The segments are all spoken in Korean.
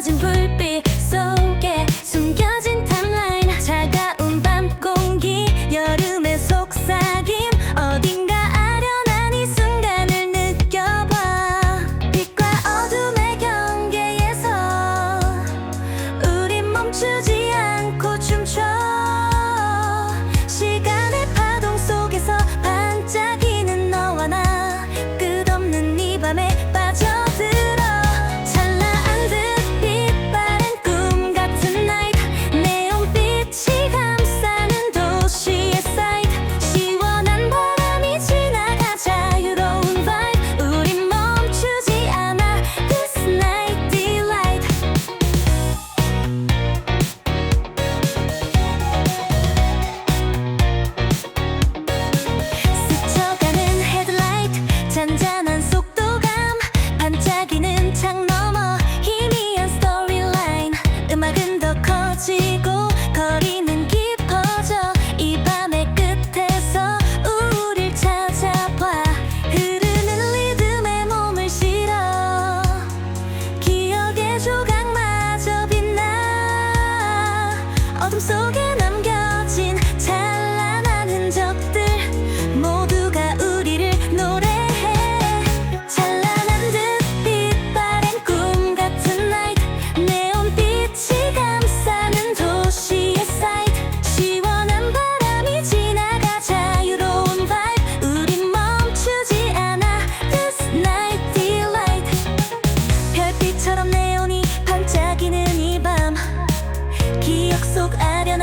꺼진 불빛 속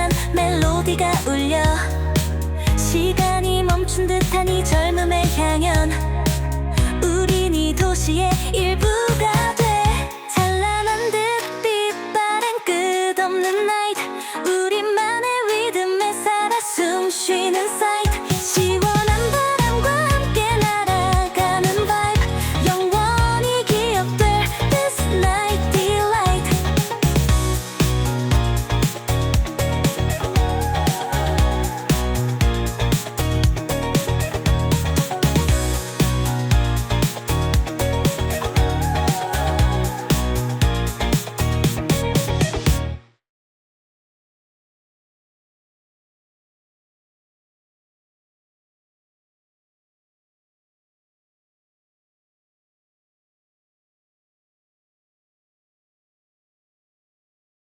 듯한 멜로디가 울려. 시간이 멈춘 듯한 이 젊음의 향연. 우린 이 도시의 일부가 돼. 찬란한 듯빛 바랜 끝없는 나이트